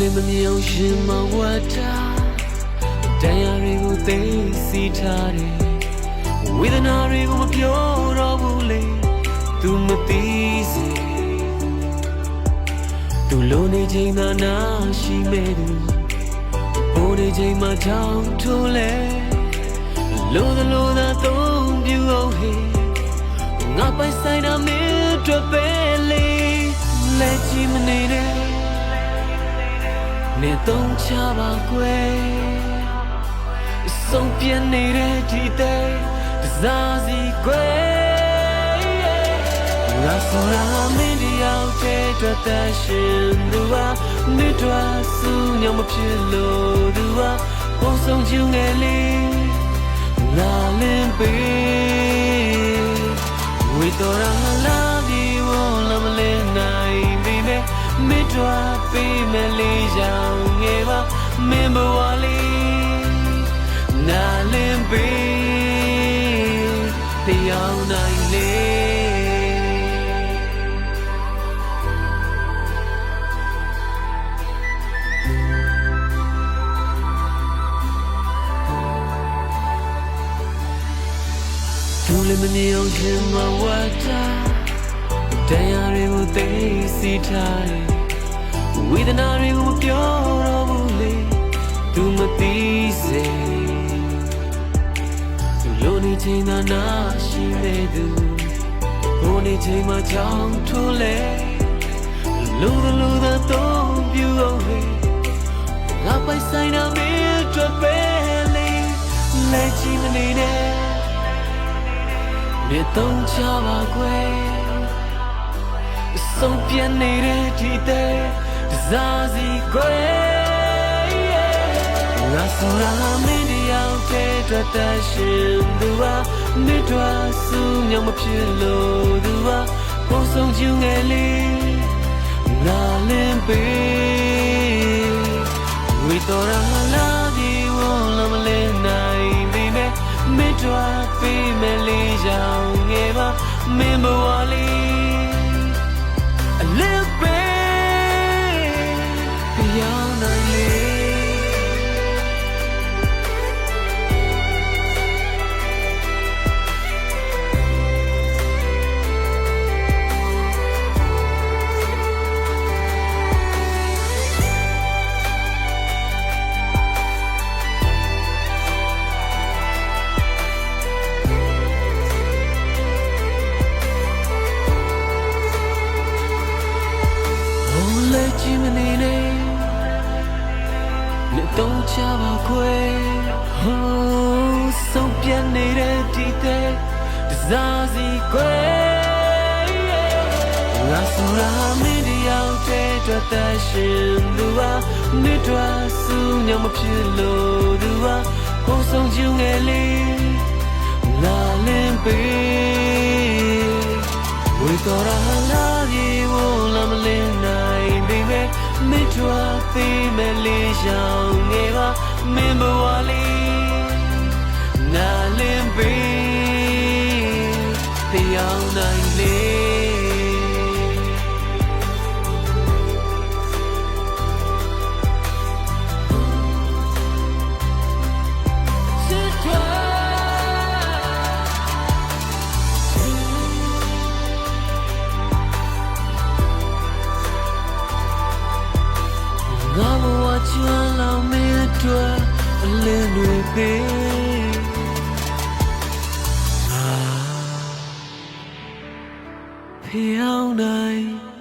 လည်းမမြင်အောင်ရှင်မဝတ်တာတရားတွေကိုသိစီထားတယ်ဝေဒနာတွေကိုမပြောတော့ဘူးလေ तू မသိစေသူလိုနေချိန်သာနာရှိမဲ့သူပိုးနေချိန်မှာချောင်းထိုးလဲလိုသလိုသာသုံးပြအောင်ဟေးငါပိုင်ဆိုင်တာမင်းအတွက်ပဲလေလက်ချီမနေနဲ့ နေတော့ချပါကွယ်ဆုံးပြနေတဲ့ဒီတဲ့တစားစီကွယ်ငါဆိုရာမင်းတယောက်တည်းအတွက်တန်ရှင်သူဟာမြစ်တော်ဆူညမဖြစ်လို့သူဟာပုံဆုံးချူငယ်လေးလာ မြစ်တော်ပေးမလေးကြောင်ငယ်ပါမင်းဘဝလေးနာလင်းပေးတရားနိုင်လေသူလည်းမမြင်အောင်ရှင်မဝတ်တာတရားတွေကိုသိစီထားတယ် ဝေဒနာတွေကိုမပြောတော့ဘူးလေသူမသိစေသူလိုနေချိန်သာနာရှိနေသူဘိုးနေချိန်မှာချောင်းထိုးလဲလူလူသာတော့ပြူအောင်ဟေးငါပိုင်ဆိုင်တာမင်းအတွက်ပဲလေလက်ချီမနေနဲ့မြေတုံးချပါကွယ်ဆုံးပြနေတဲ့ဒီတဲ့ တစားစီကွယ်ငါဆိုရာမင်းတယောက်တည်းအတွက်တန်ရှင်သူဟာမြစ်တော်ဆူညမဖြစ်လို့သူဟာပုံဆုံးချူငယ်လေးလာလင်းပေးဝီတော်ရလာဒီဝလမလေးနိုင်ပြီမဲ့မင်းတို့ပေးမလေးကြောင်ငယ်ပါမင်းဘဝလေး ပြောင်းနိုင်လေဟိုလေချီမနေနဲ့လက် တော့ချပါခွေဟိုဆုံးပြနေတဲ့ဒီတဲ့တစားစီခွေငါဆိုရာမင်းတယောက်တည်းအတွက်တန်ရှင်သူဟာမြစ်တော်ဆူညမဖြစ်လို့သူဟာပုံဆုံးချူငယ်လေးလာလင်းပေးဝေတော်ရာလာပြေဝလာမလင်းနိုင်ပြီပဲမ စ်ထွားသေးမလေးရှောင်းငယ်ပါမင်းဘဝလေးနာလင်းပေးတရားနိုင်လေ ငါဘဝချွမ်းလောင်မင်းအတွက်အလင်းတွေပေးအာဖျောင်းနိုင်